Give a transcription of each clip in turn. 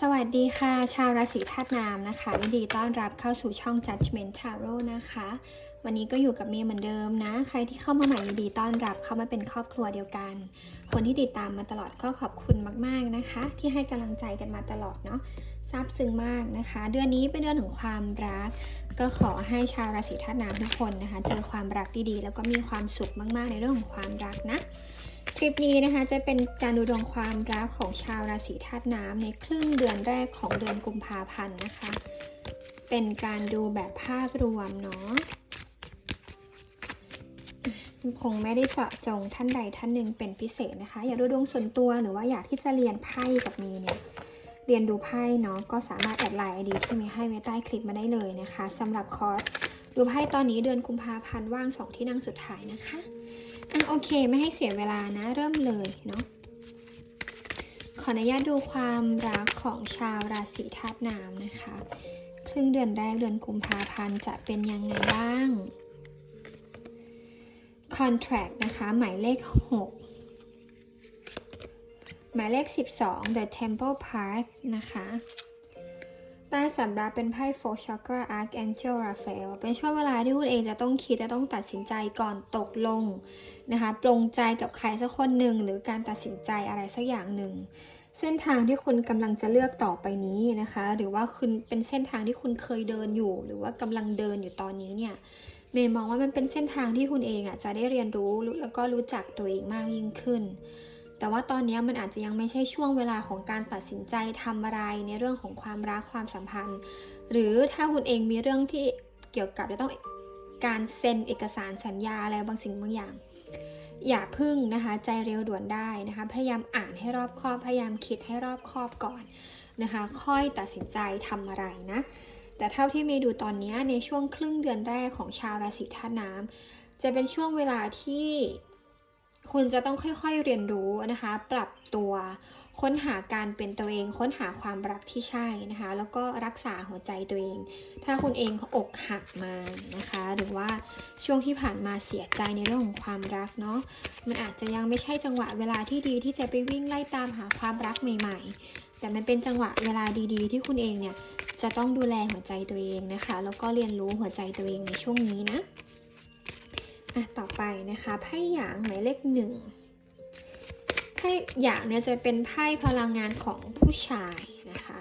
สวัสดีค่ะ ชาวราศีธาตุน้ำนะคะยินดีต้อนรับเข้าสู่ช่อง Judgment Tarot นะคะ วันนี้ก็อยู่กับเมย์เหมือนเดิมนะ ใครที่เข้ามาใหม่ยินดีต้อนรับเข้ามาเป็นครอบครัวเดียวกัน คนที่ติดตามมาตลอดก็ขอบคุณมาก ๆนะคะ ที่ให้กำลังใจกันมาตลอดเนาะซาบซึ้งมากนะคะ เดือนนี้เป็นเดือนของความรัก ก็ขอให้ชาวราศีธาตุน้ำทุกคนนะคะ เจอความรักดีๆ แล้วก็มีความสุขมากๆ ในเรื่องของความรักนะ คลิปนี้นะคะจะเป็นการดูดวงความรักของชาวราศีธาตุน้ำในครึ่งเดือนแรกของเดือนกุมภาพันธ์นะคะ เป็นการดูแบบภาพรวมเนาะคงไม่ได้เจาะจงท่านใดท่านหนึ่งเป็นพิเศษนะคะ อยากดูดวงส่วนตัวหรือว่าอยากที่จะเรียนไพ่กับมีเนี่ยเรียนดูไพ่เนาะก็สามารถแอดไลน์ไอดีที่มีให้ไว้ใต้คลิปมาได้เลยนะคะสำหรับคอร์สดูไพ่ตอนนี้เดือนกุมภาพันธ์ว่างสองที่นั่งสุดท้ายนะคะ อะโอเคไม่ให้เสียเวลานะเริ่มเลยเนาะขออนุญาตดูความรักของชาวราศีธาตุน้ำนะคะ ครึ่งเดือนแรกเดือนกุมภาพันธ์จะเป็นยังไงบ้าง contract นะคะ หมายเลข 6 หมายเลข 12 the temple path นะคะ ใต้สำรับเป็นไพ่ Four Chakra Archangel Raphael เป็นช่วงเวลาที่คุณเองจะต้องคิดจะต้องตัดสินใจก่อนตกลงนะคะปลงใจกับใครสักคนหนึ่งหรือการตัดสินใจอะไรสักอย่างหนึ่ง เส้นทางที่คุณกำลังจะเลือกต่อไปนี้นะคะ หรือว่าคุณเป็นเส้นทางที่คุณเคยเดินอยู่ หรือว่ากำลังเดินอยู่ตอนนี้เนี่ยเมย์มองว่ามันเป็นเส้นทางที่คุณเองอะจะได้เรียนรู้แล้วก็รู้จักตัวเองมากยิ่งขึ้น แต่ว่าตอนนี้มันอาจจะยังไม่ใช่ช่วงเวลาของการตัดสินใจทำอะไรในเรื่องของความรักความสัมพันธ์ หรือถ้าคุณเองมีเรื่องที่เกี่ยวกับจะต้องการเซ็นเอกสารสัญญาอะไรบางสิ่งบางอย่าง อย่าพึ่งนะคะใจเร็วด่วนได้นะคะพยายามอ่านให้รอบคอบพยายามคิดให้รอบคอบก่อนนะคะ ค่อยตัดสินใจทำอะไรนะแต่เท่าที่เมย์ดูตอนนี้ในช่วงครึ่งเดือนแรกของชาวราศีธาตุน้ำจะเป็นช่วงเวลาที่ คุณจะต้องค่อยๆเรียนรู้นะคะ ปรับตัวค้นหาการเป็นตัวเอง ค้นหาความรักที่ใช่นะคะ แล้วก็รักษาหัวใจตัวเอง ถ้าคุณเองอกหักมานะคะ หรือว่าช่วงที่ผ่านมาเสียใจในเรื่องของความรักเนาะมันอาจจะยังไม่ใช่จังหวะเวลาที่ดีที่จะไปวิ่งไล่ตามหาความรักใหม่ ๆ แต่มันเป็นจังหวะเวลาดีๆ ที่คุณเองเนี่ยจะต้องดูแลหัวใจตัวเองนะคะ แล้วก็เรียนรู้หัวใจตัวเองในช่วงนี้นะ อะต่อไปนะคะไพ่หยางหมายเลขหนึ่งไพ่หยางเนี่ยจะเป็นไพ่พลังงานของผู้ชายนะคะ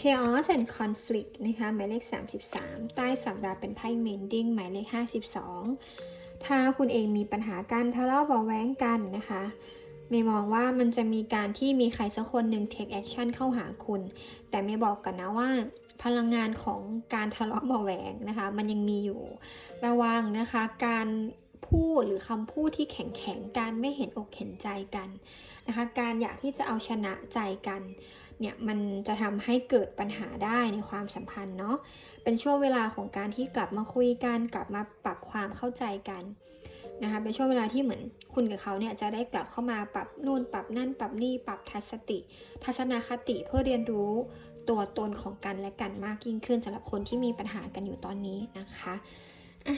chaos and conflict นะคะหมายเลข 33 ใต้สำรับเป็นไพ่ mending หมายเลข 52 ถ้าคุณเองมีปัญหาการทะเลาะเบาแว้งกันนะคะเมย์มองว่ามันจะมีการที่มีใครสักคนหนึ่ง take action เข้าหาคุณ แต่เมย์บอกกันนะว่า พลังงานของการทะเลาะเบาแหวงนะคะ มันยังมีอยู่ระวังนะคะ การพูดหรือคำพูดที่แข็งๆการไม่เห็นอกเห็นใจกันนะคะ การอยากที่จะเอาชนะใจกันเนี่ยมันจะทำให้เกิดปัญหาได้ในความสัมพันธ์เนาะเป็นช่วงเวลาของการที่กลับมาคุยกัน กลับมาปรับความเข้าใจกัน นะคะเป็นช่วงเวลาที่เหมือนคุณกับเขาเนี่ยจะได้กลับเข้ามาปรับนู่นปรับนั่นปรับนี่ปรับทัศติ ทัศนคติเพื่อเรียนรู้ตัวตนของกันและกันมากยิ่งขึ้นสำหรับคนที่มีปัญหากันอยู่ตอนนี้นะคะอะ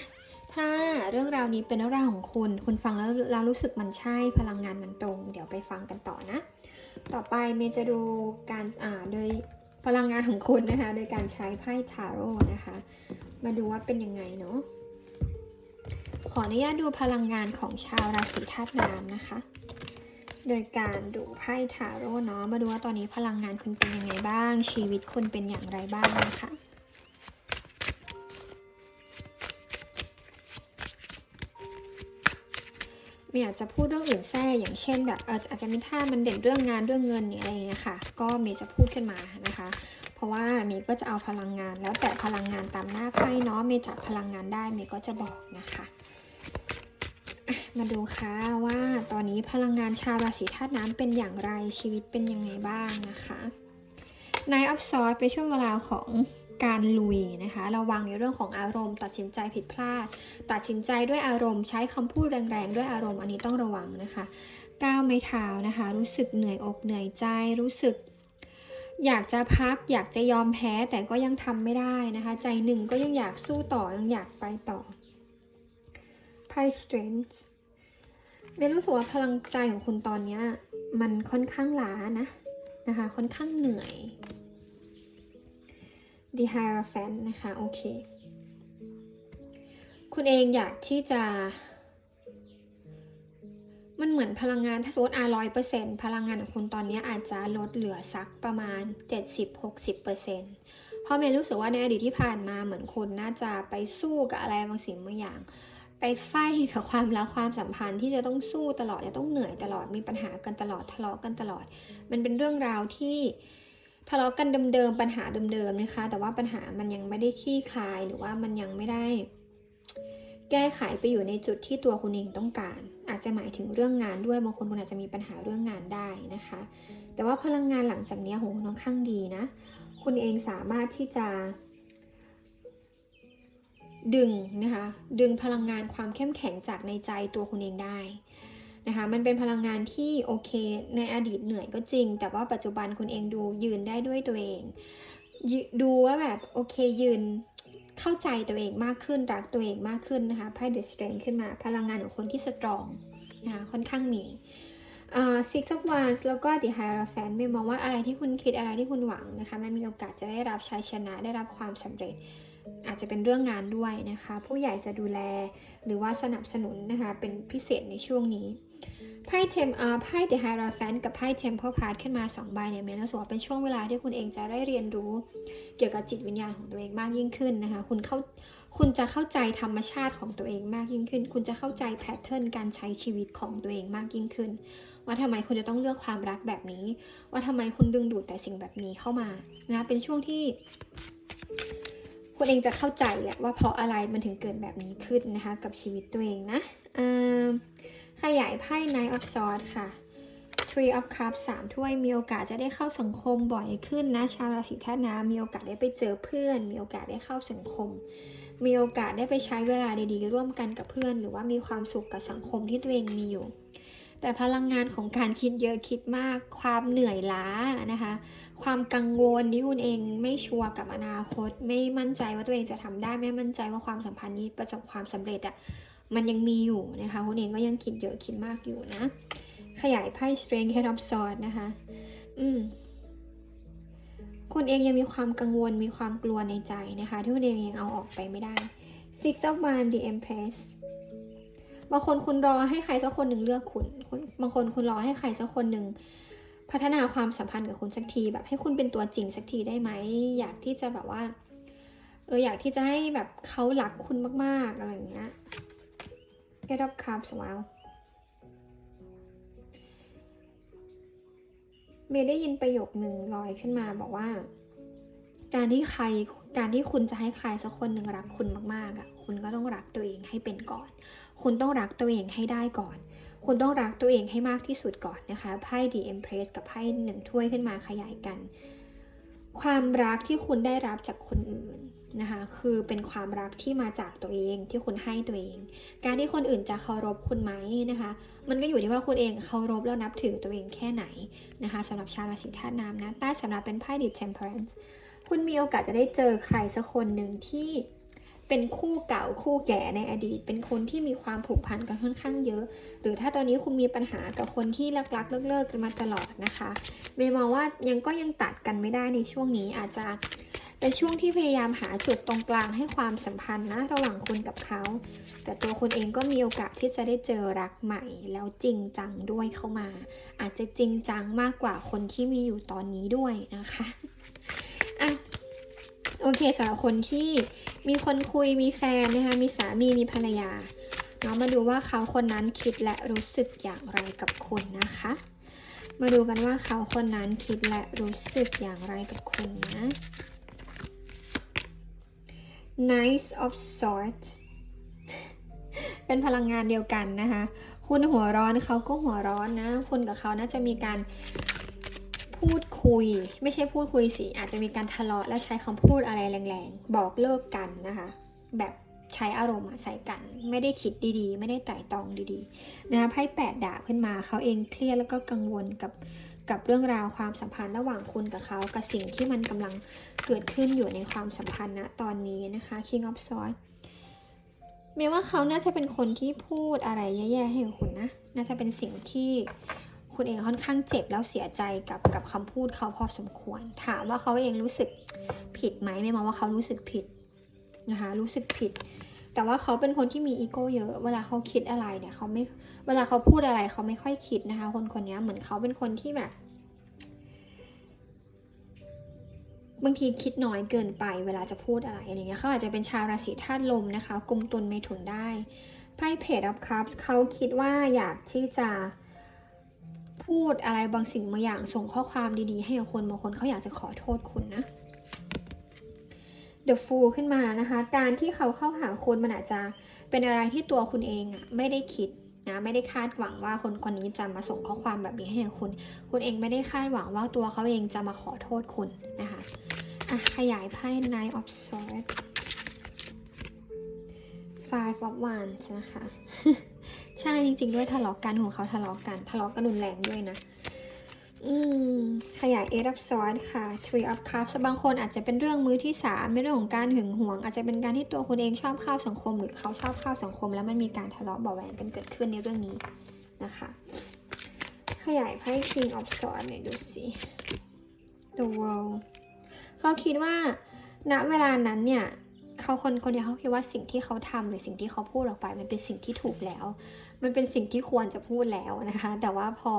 ถ้าเรื่องราวนี้เป็นเรื่องราวของคุณ คุณฟังแล้วเรารู้สึกมันใช่พลังงานมันตรง เดี๋ยวไปฟังกันต่อนะ ต่อไปเมย์จะดูการอ่าโดยพลังงานของคุณนะคะ โดยการใช้ไพ่ทาโร่นะคะ มาดูว่าเป็นยังไงเนาะ ขออนุญาตดูพลังงานของชาวราศีธาตุน้ำนะคะ โดยการดูไพ่ทาโร่เนาะ มาดูว่าตอนนี้พลังงานคุณเป็นยังไงบ้าง ชีวิตคุณเป็นอย่างไรบ้างนะคะไม่อยากจะพูดเรื่องอื่นแทรกอย่างเช่นแบบอาจจะมีท่ามันเด่นเรื่องงานเรื่องเงินเนี่ยอะไรเงี้ยค่ะ ก็เมย์จะพูดขึ้นมานะคะ เพราะว่าเมย์ก็จะเอาพลังงานแล้วแต่พลังงานตามหน้าไพ่เนาะเมย์จับพลังงานได้เมย์ก็จะบอกนะคะ มาดูค่ะว่าตอนนี้พลังงานชาวราศีธาตุน้ำเป็นอย่างไรชีวิตเป็นยังไงบ้างนะคะในอัพซอร์เป็นช่วงเวลาของการลุยนะคะ ระวังในเรื่องของอารมณ์ ตัดสินใจผิดพลาด ตัดสินใจด้วยอารมณ์ใช้คำพูดแรงๆ ด้วยอารมณ์อันนี้ต้องระวังนะคะก้าวไม่เท้านะคะ รู้สึกเหนื่อยอกเหนื่อยใจรู้สึก อยากจะพัก อยากจะยอมแพ้แต่ก็ยังทำไม่ได้นะคะ ใจหนึ่งก็ยังอยากสู้ต่อยังอยากไปต่อไพ่ strength เมย์รู้สึกว่าพลังใจของคุณตอนเนี้ยมันค่อนข้างล้านะนะคะ ค่อนข้างเหนื่อย The Hierophant นะคะโอเค คุณเองอยากที่จะ มันเหมือนพลังงานถ้าสมมติอะร้อยเปอร์เซ็นพลังงานของคุณตอนนี้อาจจะลดเหลือสักประมาณ 70-60%เปอร์เซ็นต์เพราะเมย์รู้สึกว่าในอดีตที่ผ่านมาเหมือนคุณน่าจะไปสู้กับอะไรบางสิ่งบางอย่าง ไปไฟกับความรักความสัมพันธ์ที่จะต้องสู้ตลอดจะต้องเหนื่อยตลอดมีปัญหากันตลอดทะเลาะกันตลอด มันเป็นเรื่องราวที่ทะเลาะกันเดิมๆปัญหาเดิมๆนะคะ แต่ว่าปัญหามันยังไม่ได้คลี่คลายหรือว่ามันยังไม่ได้ แก้ไขไปอยู่ในจุดที่ตัวคุณเองต้องการ อาจจะหมายถึงเรื่องงานด้วยบางคนคุณอาจจะมีปัญหาเรื่องงานได้นะคะ แต่ว่าพลังงานหลังจากนี้ของคุณค่อนข้างดีนะ คุณเองสามารถที่จะ ดึงนะคะ ดึงพลังงานความเข้มแข็งจากในใจตัวคุณเองได้นะคะ มันเป็นพลังงานที่โอเค ในอดีตเหนื่อยก็จริง แต่ว่าปัจจุบันคุณเองดูยืนได้ด้วยตัวเอง ดูว่าแบบโอเคยืนเข้าใจตัวเองมากขึ้นรักตัวเองมากขึ้นนะคะไพ่ The Strength ขึ้นมา พลังงานของคนที่สตรองนะคะค่อนข้างมี uh, Six of Wands แล้วก็ The Hierophant ไม่มองว่าอะไรที่คุณคิดอะไรที่คุณหวังนะคะ มันมีโอกาสจะได้รับชัยชนะได้รับความสำเร็จ อาจจะเป็นเรื่องงานด้วยนะคะ ผู้ใหญ่จะดูแลหรือว่าสนับสนุนนะคะ เป็นพิเศษในช่วงนี้ไพ่เทมอาไพ่ The Hierophant กับไพ่ Temple Card ขึ้นมา2ใบเนี่ยเมย์รู้สึกว่าเป็นช่วงเวลาที่คุณเองจะได้เรียนรู้ เกี่ยวกับจิตวิญญาณของตัวเองมากยิ่งขึ้นนะคะ คุณเข้าคุณจะเข้าใจธรรมชาติของตัวเองมากยิ่งขึ้น คุณจะเข้าใจแพทเทิร์นการใช้ชีวิตของตัวเองมากยิ่งขึ้น ว่าทำไมคุณจะต้องเลือกความรักแบบนี้ ว่าทำไมคุณดึงดูดแต่สิ่งแบบนี้เข้ามานะเป็นช่วงที่ คุณเองจะเข้าใจแหละว่าเพราะอะไรมันถึงเกิดแบบนี้ขึ้นนะคะ กับชีวิตตัวเองนะขยายไพ่ Nine of Swords ค่ะ Three of Cups สามถ้วยมีโอกาสจะได้เข้าสังคมบ่อยขึ้นนะ ชาวราศีธาตุน้ำมีโอกาสได้ไปเจอเพื่อน มีโอกาสได้เข้าสังคม มีโอกาสได้ไปใช้เวลาดีๆ ร่วมกันกับเพื่อน หรือว่ามีความสุขกับสังคมที่ตัวเองมีอยู่ แต่พลังงานของการคิดเยอะคิดมาก ความเหนื่อยล้านะคะ ความกังวลที่คุณเองไม่ชัวร์กับอนาคต ไม่มั่นใจว่าตัวเองจะทำได้ไม่มั่นใจว่าความสัมพันธ์นี้ประสบความสำเร็จอะ่ะมันยังมีอยู่นะคะคุณเองก็ยังคิดเยอะคิดมากอยู่นะ ขยายไพ่ Strength Head of Swords นะคะ อืมคุณเองยังมีความกังวลมีความกลัวในใจนะคะ ที่คุณเองยังเอาออกไปไม่ได้ Six of Wands The Empress บางคนคุณรอให้ใครสักคนหนึ่งเลือกคุณ บางคนคุณรอให้ใครสักคนหนึ่งพัฒนาความสัมพันธ์กับคุณสักที แบบให้คุณเป็นตัวจริงสักทีได้ไหม อยากที่จะแบบว่า เอออยากที่จะให้แบบเขาหลักคุณมาก ๆ อะไรอย่างเงี้ย Get up cups ว้าวเมย์ได้ยินประโยคหนึ่งลอยขึ้นมาบอกว่า การที่ใครการที่คุณจะให้ใครสักคนหนึ่งรักคุณมาก ๆอะ คุณก็ต้องรักตัวเองให้เป็นก่อน คุณต้องรักตัวเองให้ได้ก่อน คุณต้องรักตัวเองให้มากที่สุดก่อนนะคะไพ่ The Empress กับไพ่หนึ่งถ้วยขึ้นมาขยายกัน ความรักที่คุณได้รับจากคนอื่นนะคะคือเป็นความรักที่มาจากตัวเองที่คุณให้ตัวเอง การที่คนอื่นจะเคารพคุณไหมนะคะ มันก็อยู่ที่ว่าคุณเองเคารพแล้วนับถือตัวเองแค่ไหนนะคะสำหรับชาวราศีธาตุน้ำนะใต้สำหรับเป็นไพ่ The Temperance คุณมีโอกาสจะได้เจอใครสักคนหนึ่งที่ เป็นคู่เก่าคู่แก่ในอดีต เป็นคนที่มีความผูกพันกันค่อนข้างเยอะ หรือถ้าตอนนี้คุณมีปัญหากับคนที่รักๆเลิกๆกันมาตลอดนะคะเมย์มองว่ายังก็ยังตัดกันไม่ได้ในช่วงนี้อาจจะเป็นช่วงที่พยายามหาจุดตรงกลางให้ความสัมพันธ์นะระหว่างคุณกับเขา แต่ตัวคุณเองก็มีโอกาสที่จะได้เจอรักใหม่ แล้วจริงจังด้วยเข้ามา อาจจะจริงจังมากกว่าคนที่มีอยู่ตอนนี้ด้วยนะคะ โอเคสำหรับคนที่มีคนคุยมีแฟนนะคะมีสามีมีภรรยาเนาะมาดูว่าเขาคนนั้นคิดและรู้สึกอย่างไรกับคุณนะคะ มาดูกันว่าเขาคนนั้นคิดและรู้สึกอย่างไรกับคุณนะ Nice of Sort เป็นพลังงานเดียวกันนะคะ คุณหัวร้อนเขาก็หัวร้อนนะ คุณกับเขาน่าจะมีการ พูดคุย ไม่ใช่พูดคุยสิ อาจจะมีการทะเลาะและใช้คำพูดอะไรแรงๆ บอกเลิกกันนะคะ แบบใช้อารมณ์ใส่กัน ไม่ได้คิดดีๆ ไม่ได้ไต่ตองดีๆนะคะไพ่แปดดาบขึ้นมาเขาเองเครียดแล้วก็กังวลกับกับเรื่องราวความสัมพันธ์ระหว่างคุณกับเขากับสิ่งที่มันกำลังเกิดขึ้นอยู่ในความสัมพันธ์ณตอนนี้นะคะ King of Swords เมย์ว่าเขาน่าจะเป็นคนที่พูดอะไรแย่ๆให้กับคุณนะ น่าจะเป็นสิ่งที่ คุณเองค่อนข้างเจ็บแล้วเสียใจกับกับคำพูดเขาพอสมควร ถามว่าเขาเองรู้สึกผิดไหมไม่มองว่าเขารู้สึกผิดนะคะรู้สึกผิด แต่ว่าเขาเป็นคนที่มีอีโก้เยอะ เวลาเขาคิดอะไรเนี่ยเขาไม่เวลาเขาพูดอะไรเขาไม่ค่อยคิดนะคะ คนคนนี้เหมือนเขาเป็นคนที่แบบบางทีคิดน้อยเกินไปเวลาจะพูดอะไรอะไรเงี้ยเขาอาจจะเป็นชาวราศีธาตุลมนะคะกลุ่มตุลเมถุนได้ไพ่เพจออฟคัพเขาคิดว่าอยากที่จะ พูดอะไรบางสิ่งบางอย่างส่งข้อความดีๆ ให้กับคนบางคนเขาอยากจะขอโทษคุณนะ The Fool ขึ้นมานะคะ การที่เขาเข้าหาคุณมันอาจจะเป็นอะไรที่ตัวคุณเองอะไม่ได้คิดนะไม่ได้คาดหวังว่าคนคนนี้จะมาส่งข้อความแบบนี้ให้กับคุณ คุณเองไม่ได้คาดหวังว่าตัวเขาเองจะมาขอโทษคุณนะคะอะขยายไพ่ Nine of Swords Five of Wands นะคะ ใช่จริงๆด้วยทะเลาะกันของเขาทะเลาะกัน ทะเลาะกันรุนแรงด้วยนะ อืม ขยาย Eight of Swords ค่ะ Three of Cups บางคนอาจจะเป็นเรื่องมือที่สามในเรื่องของการหึงหวง อาจจะเป็นการที่ตัวคุณเองชอบเข้าสังคม หรือเขาชอบเข้าสังคม แล้วมันมีการทะเลาะเบาแหวงกันเกิดขึ้นในเรื่องนี้นะคะ ขยายไพ่ King of Swords หน่อยดูสิ The World เขาคิดว่าณเวลานั้นเนี่ย เขาคนคนเดียวเขาคิดว่าสิ่งที่เขาทำหรือสิ่งที่เขาพูดออกไป มันเป็นสิ่งที่ถูกแล้ว มันเป็นสิ่งที่ควรจะพูดแล้วนะคะ แต่ว่าพอ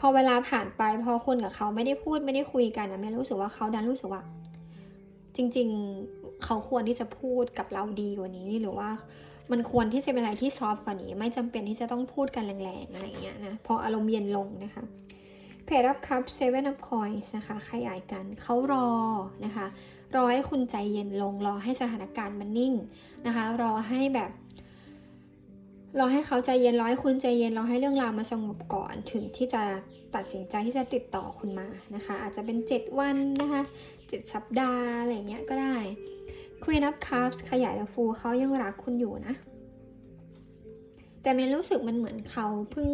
พอเวลาผ่านไป พอคุณกับเขาไม่ได้พูดไม่ได้คุยกันนะแม่รู้สึกว่าเขาดันรู้สึกว่า จริง ๆเขาควรที่จะพูดกับเราดีกว่านี้หรือว่ามันควรที่จะเป็นอะไรที่ซอฟกว่านี้ ไม่จำเป็นที่จะต้องพูดกันแรงๆอะไรเงี้ยนะพออารมณ์เย็นลงนะคะเพจรับคัพเซเว่นอัพคอยส์นะคะขยายกันเขารอนะคะ รอให้คุณใจเย็นลง รอให้สถานการณ์มันนิ่งนะคะ รอให้แบบ รอให้เขาใจเย็นรอให้คุณใจเย็นรอให้เรื่องราวมาสงบก่อนถึงที่จะตัดสินใจที่จะติดต่อคุณมานะคะ อาจจะเป็น 7 วันนะคะ7สัปดาห์อะไรเงี้ยก็ได้ Queen of Cups ขยายแล้วฟูเขายังรักคุณอยู่นะ แต่เมนรู้สึกมันเหมือนเขาเพิ่ง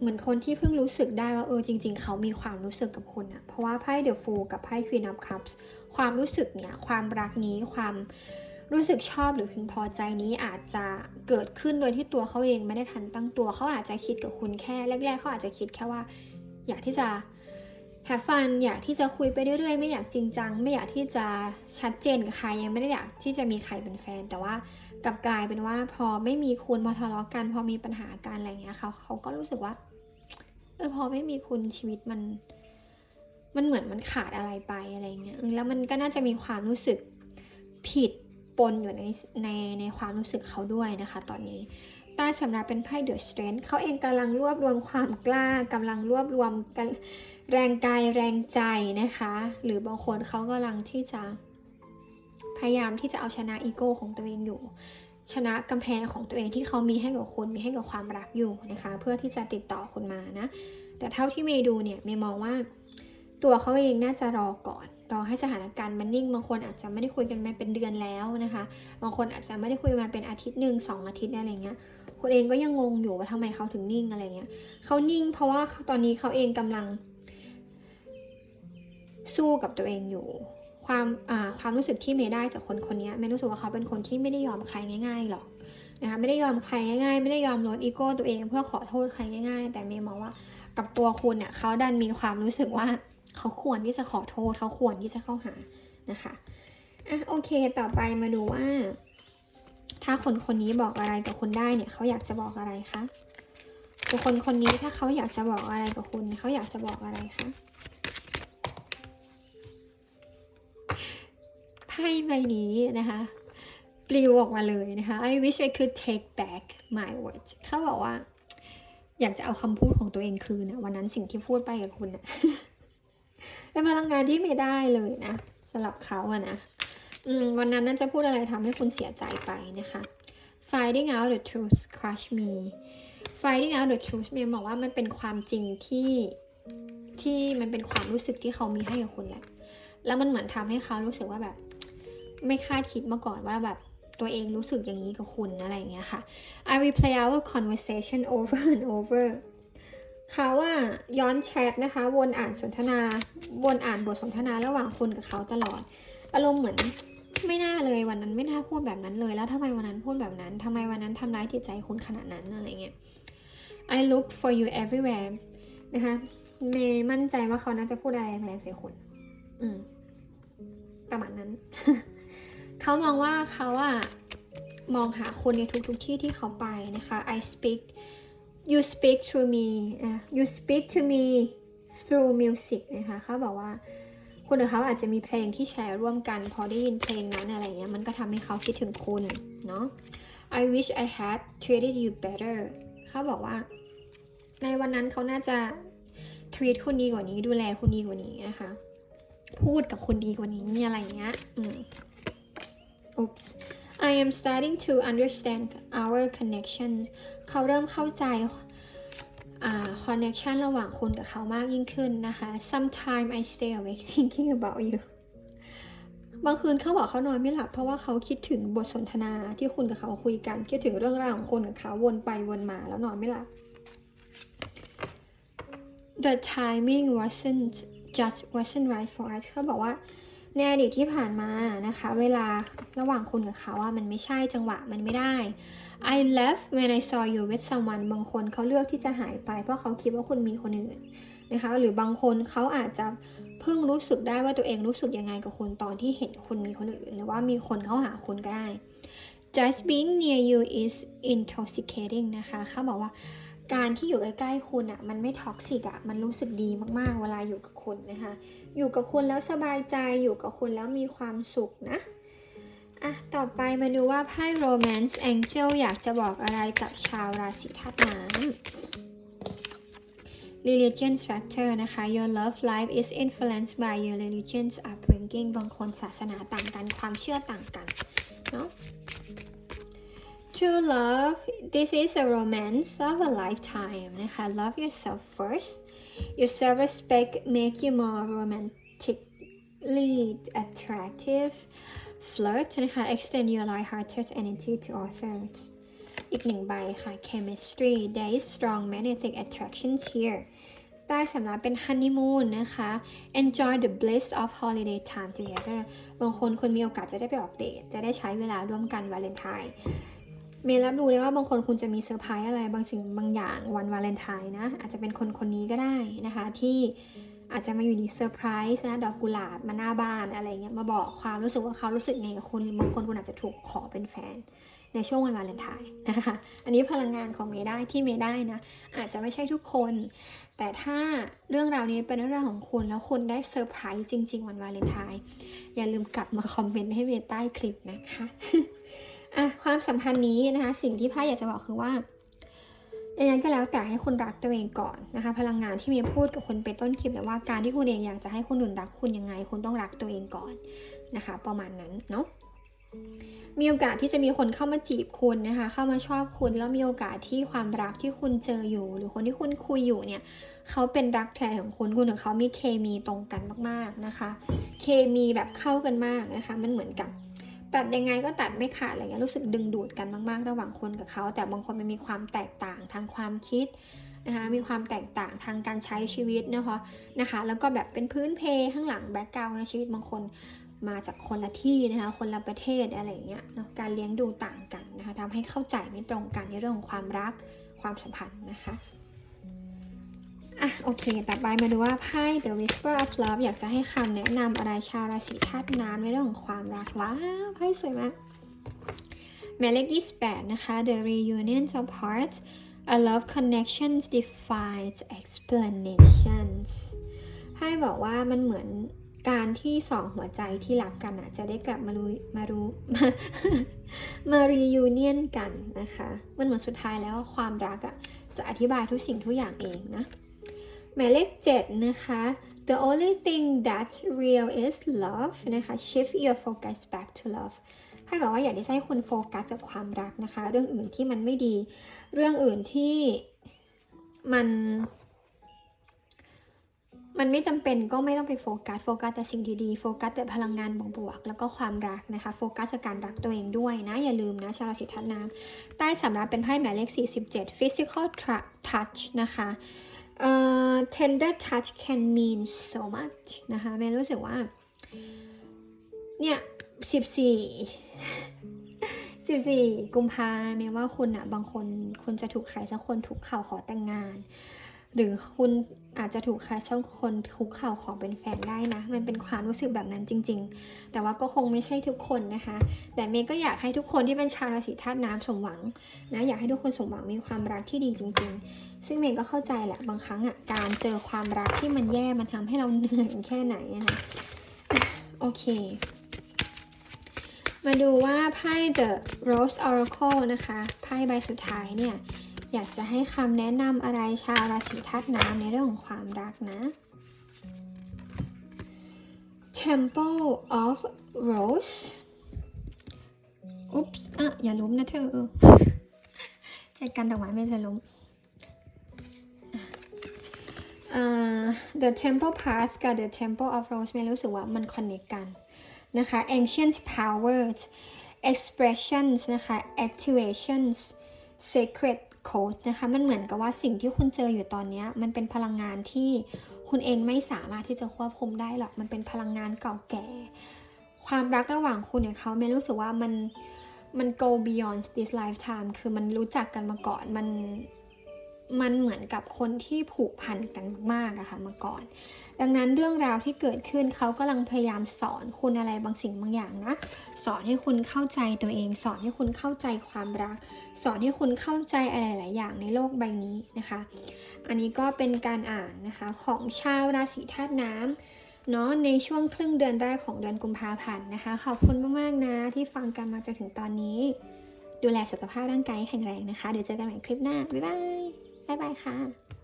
เหมือนคนที่เพิ่งรู้สึกได้ว่าเออจริง ๆ เขามีความรู้สึกกับคุณอะเพราะว่าไพ่เดอะฟูกับไพ่ Queen of Cups ความรู้สึกเนี่ยความรักนี้ความรู้สึกชอบหรือพึงพอใจนี้อาจจะเกิดขึ้นโดยที่ตัวเขาเองไม่ได้ทันตั้งตัวเขาอาจจะคิดกับคุณแค่แรก ๆ เขาอาจจะคิดแค่ว่า อยากที่จะ have fun อยากที่จะคุยไปเรื่อยๆ ไม่อยากจริงจัง ไม่อยากที่จะชัดเจนกับใครยังไม่ได้อยากที่จะมีใครเป็นแฟน แต่ว่ากลับกลายเป็นว่าพอไม่มีคุณพอทะเลาะกัน พอมีปัญหากันอะไรเงี้ยเขาเขาก็รู้สึกว่า เออพอไม่มีคุณชีวิตมัน มันเหมือนมันขาดอะไรไปอะไรเงี้ยแล้วมันก็น่าจะมีความรู้สึกผิดปนอยู่ในในในความรู้สึกเขาด้วยนะคะ ตอนนี้ใต้สำรับเป็นไพ่เดอะสเตรนท์เขาเองกำลังรวบรวมความกล้ากำลังรวบรวมกันแรงกายแรงใจนะคะ หรือบางคนเขากำลังที่จะพยายามที่จะเอาชนะอีโก้ของตัวเองอยู่ ชนะกำแพงของตัวเองที่เขามีให้กับคุณมีให้กับความรักอยู่นะคะ เพื่อที่จะติดต่อคุณมานะ แต่เท่าที่เมย์ดูเนี่ยเมย์มองว่า ตัวเขาเองน่าจะรอก่อนรอให้สถานการณ์มันนิ่งบางคนอาจจะไม่ได้คุยกันมาเป็นเดือนแล้วนะคะบางคนอาจจะไม่ได้คุยมาเป็นอาทิตย์หนึ่งสองอาทิตย์อะไรเงี้ยคุณเองก็ยังงงอยู่ว่าทำไมเขาถึงนิ่งอะไรเงี้ยเขานิ่งเพราะว่าตอนนี้เขาเองกำลังสู้กับตัวเองอยู่ ความความรู้สึกที่เมย์ได้จากคนคนนี้เมย์รู้สึกว่าเขาเป็นคนที่ไม่ได้ยอมใครง่ายๆหรอกนะคะไม่ได้ยอมใครง่ายๆ ไม่ได้ยอมลดอีโก้ตัวเองเพื่อขอโทษใครง่าย ๆ แต่เมย์มองว่ากับตัวคุณเนี่ยเขาดันมีความรู้สึกว่าเขาควรที่จะขอโทษ เขาควรที่จะเข้าหานะคะอะโอเคต่อไปมาดูว่า ถ้าคนคนนี้บอกอะไรกับคุณได้เนี่ยเขาอยากจะบอกอะไรคะคคลคนนี้ถ้าเขาอยากจะบอกอะไรกับคุณเขาอยากจะบอกอะไรคะ ไพ่ใบนี้นะคะปลิวออกมาเลยนะคะ I wish I could take back my words เขาบอกว่า อยากจะเอาคำพูดของตัวเองคืนนะวันนั้นสิ่งที่พูดไปกับคุณนะเป็นพลังงานที่ไม่ได้เลยนะสำหรับเขาอะนะวันนั้นน่าจะพูดอะไรทำให้คุณเสียใจไปนะคะ finding out the truth crush me finding out the truth เมย์บอกว่ามันเป็นความจริงที่ที่มันเป็นความรู้สึกที่เขามีให้กับคุณแหละ แล้วมันเหมือนทำให้เขารู้สึกว่าแบบ ไม่คาดคิดมาก่อนว่าแบบตัวเองรู้สึกอย่างนี้กับคุณอะไรอย่างเงี้ยค่ะ I replay our conversation over and over เขาว่าย้อนแชทนะคะ วนอ่านสนทนา วนอ่านบทสนทนาระหว่างคุณกับเขาตลอด อารมณ์เหมือนไม่น่าเลยวันนั้นไม่น่าพูดแบบนั้นเลย แล้วทำไมวันนั้นพูดแบบนั้นทำไมวันนั้นทำร้ายจิตใจคุณขนาดนั้นอะไรเงี้ย I look for you everywhere นะคะเมย์มั่นใจว่าเขาน่าจะพูดอะไรแรงๆใส่คุณ อืม ประมาณนั้น เขามองว่าเขาอะมองหาคุณในทุกๆที่ที่เขาไปนะคะ I speak you speak to me อะ you speak to me through music นะคะเขาบอกว่าคุณกับเขาอาจจะมีเพลงที่แชร์ร่วมกัน พอได้ยินเพลงนั้นอะไรเงี้ยมันก็ทำให้เขาคิดถึงคุณเนาะ I wish I had treated you better เขาบอกว่า ในวันนั้นเขาน่าจะ treat คุณดีกว่านี้ดูแลคุณดีกว่านี้นะคะ พูดกับคุณดีกว่านี้อะไรเงี้ย อืม Oops I am starting to understand our connection เขาเริ่มเข้าใจ connection ระหว่างคุณกับเขามากยิ่งขึ้นนะคะ Sometime I stay awake thinking about you บางคืนเขาบอกเขานอนไม่หลับเพราะว่าเขาคิดถึงบทสนทนาที่คุณกับเขาคุยกัน คิดถึงเรื่องราวของคุณกับเขาวนไปวนมาแล้วนอนไม่หลับ The timing wasn't just wasn't right for us เขาบอกว่า ในอดีตที่ผ่านมานะคะ เวลาระหว่างคุณกับเขาอะมันไม่ใช่จังหวะมันไม่ได้ I left when I saw you with someone บางคนเขาเลือกที่จะหายไปเพราะเขาคิดว่าคุณมีคนอื่นนะคะ หรือบางคนเขาอาจจะเพิ่งรู้สึกได้ว่าตัวเองรู้สึกยังไงกับคุณตอนที่เห็นคุณมีคนอื่น หรือว่ามีคนเข้าหาคุณก็ได้ just being near you is intoxicating นะคะเขาบอกว่า การที่อยู่ใกล้ๆคุณอะ่ะมันไม่ท็อกซิกอะ่ะมันรู้สึกดีมากๆ เวลาอยู่กับคุณนะคะอยู่กับคุณแล้วสบายใจอยู่กับคุณแล้วมีความสุขนะอะต่อไปมาดูว่าไพ่ Romance Angel อยากจะบอกอะไรกับชาวราศีธาตุน้ำ Religion Factor นะคะ Your love life is influenced by your religion's upbringing บางคนศาสนาต่างกัน ความเชื่อต่างกัน เนาะ To love this is a romance of a lifetime นะคะ Love yourself first Your self-respect make you more romantically attractive flirt นะคะ extend your light-hearted energy to others อีกหนึ่งใบค่ะ chemistry there is strong magnetic attractions here ใต้สำหรับเป็น honeymoon นะคะ enjoy the bliss of holiday time together บางคนคุณมีโอกาสจะได้ไปออกเดท จะได้ใช้เวลาร่วมกันวาเลนไทน์ เมย์รับรู้เลยว่าบางคนคุณจะมีเซอร์ไพรส์อะไรบางสิ่งบางอย่างวันวาเลนไทน์นะ อาจจะเป็นคนคนนี้ก็ได้นะคะ ที่อาจจะมาอยู่ดีเซอร์ไพรส์นะดอกกุหลาบมาหน้าบ้านอะไรเงี้ยมาบอกความรู้สึกว่าเขารู้สึกไงกับคุณบางคนคุณอาจจะถูกขอเป็นแฟน ในช่วงวันวาเลนไทน์นะคะ อันนี้พลังงานของเมย์ได้ที่เมย์ได้นะ อาจจะไม่ใช่ทุกคน แต่ถ้าเรื่องราวนี้เป็นเรื่องของคุณแล้วคุณได้เซอร์ไพรส์จริง ๆ วันวาเลนไทน์อย่าลืมกลับมาคอมเมนต์ให้เมย์ใต้คลิปนะคะ อะความสัมพันธ์นี้นะคะ สิ่งที่ไพ่อยากจะบอกคือว่ายังไงก็แล้วแต่ให้คุณรักตัวเองก่อนนะคะ พลังงานที่เมียพูดกับคนเป็นต้นคลิปเลยว่าการที่คุณเองอยากจะให้คนอื่นรักคุณยังไง คุณต้องรักตัวเองก่อนนะคะ ประมาณนั้นเนาะมีโอกาสที่จะมีคนเข้ามาจีบคุณนะคะ เข้ามาชอบคุณแล้วมีโอกาสที่ความรักที่คุณเจออยู่ หรือคนที่คุณคุยอยู่เนี่ยเขาเป็นรักแท้ของคุณคุณกับเขามีเคมีตรงกันมากๆนะคะ เคมีแบบเข้ากันมากนะคะ มันเหมือนกับ ตัดยังไงก็ตัดไม่ขาดอะไรเงี้ยรู้สึกดึงดูดกันมากๆ ระหว่างคนกับเขา แต่บางคนมันมีความแตกต่างทางความคิดนะคะมีความแตกต่างทางการใช้ชีวิตนะคะนะคะ แล้วก็แบบเป็นพื้นเพข้างหลังแบ็กกราวในชีวิตบางคนมาจากคนละที่นะคะคนละประเทศอะไรเงี้ยเนาะการเลี้ยงดูต่างกันนะคะทำให้เข้าใจไม่ตรงกันในเรื่องของความรักความสัมพันธ์นะคะ อะโอเค ต่อไปมาดูว่าไพ่ The Whisper of Love อยากจะให้คำแนะนำอะไรชาวราศีธาตุน้ำในเรื่องของความรักว้าวไพ่สวยมากหมายเลข28 นะคะ The Reunion of Hearts A love Connection defies explanations ไพ่บอกว่ามันเหมือนการที่สองหัวใจที่รักกันอะจะได้กลับมารู้มารู้มามา reunion กันนะคะ มันเหมือนสุดท้ายแล้วความรักอะจะอธิบายทุกสิ่งทุกอย่างเองนะ หมายเลข 7 นะคะ the only thing that's real is love นะคะ shift your focus back to love ให้บอกว่าอยากจะให้คุณโฟกัสกับความรักนะคะ เรื่องอื่นที่มันไม่ดี เรื่องอื่นที่มัน มันไม่จำเป็นก็ไม่ต้องไปโฟกัส โฟกัสแต่สิ่งดีๆ โฟกัสแต่พลังงานบวกๆ แล้วก็ความรักนะคะ โฟกัสกับการรักตัวเองด้วยนะ อย่าลืมนะ ชาวราศีธัน้ำใต้สำรับเป็นไพ่หมายเลข 47 physical touch นะคะ เอ่อ tender touch can mean so much นะคะแม่รู้สึกว่า เนี่ยสิบสี่14กุมภาแม้ว่าคุณอะบางคนคุณจะถูกใครสักคนถูกข่าวขอแต่งงาน หรือคุณอาจจะถูกใครสักคนถูกข่าวขอเป็นแฟนได้นะ มันเป็นความรู้สึกแบบนั้นจริง ๆ แต่ว่าก็คงไม่ใช่ทุกคนนะคะ แต่เมย์ก็อยากให้ทุกคนที่เป็นชาวราศีธาตุน้ำสมหวังนะอยากให้ทุกคนสมหวังมีความรักที่ดีจริง ๆ ซึ่งเมย์ก็เข้าใจแหละบางครั้งอะการเจอความรักที่มันแย่มันทำให้เราเหนื่อยแค่ไหนนะคะโอเค มาดูว่าไพ่ The Rose Oracle นะคะไพ่ใบสุดท้ายเนี่ยอยากจะให้คำแนะนำอะไรชาวราศีธาตุน้ำในเรื่องของความรักนะ Temple of Rose อุ๊ปส์อะอย่าล้มนะเธอใจกันดอกไม้ไม่จะล้ม The Temple Pass กับ The Temple of Rose ไม่รู้สึกว่ามันคอนเนคกันนะคะ Ancient Powers Expressions นะคะ Activations Sacred Code นะคะ มันเหมือนกับว่าสิ่งที่คุณเจออยู่ตอนนี้ มันเป็นพลังงานที่คุณเองไม่สามารถที่จะควบคุมได้หรอก มันเป็นพลังงานเก่าแก่ ความรักระหว่างคุณกับเขาไม่รู้สึกว่ามันมัน go beyond this lifetime คือมันรู้จักกันมาก่อน มัน มันเหมือนกับคนที่ผูกพันกันมากๆอะค่ะมาก่อน ดังนั้นเรื่องราวที่เกิดขึ้นเขากำลังพยายามสอนคุณอะไรบางสิ่งบางอย่างนะ สอนให้คุณเข้าใจตัวเอง สอนให้คุณเข้าใจความรัก สอนให้คุณเข้าใจอะไรหลายอย่างในโลกใบนี้นะคะ อันนี้ก็เป็นการอ่านนะคะของชาวราศีธาตุน้ำเนาะในช่วงครึ่งเดือนแรกของเดือนกุมภาพันธ์นะคะ ขอบคุณมากๆนะที่ฟังกันมาจนถึงตอนนี้ ดูแลสุขภาพร่างกายให้แข็งแรงนะคะ เดี๋ยวเจอกันใหม่คลิปหน้า บ๊ายบาย บ๊ายบายค่ะ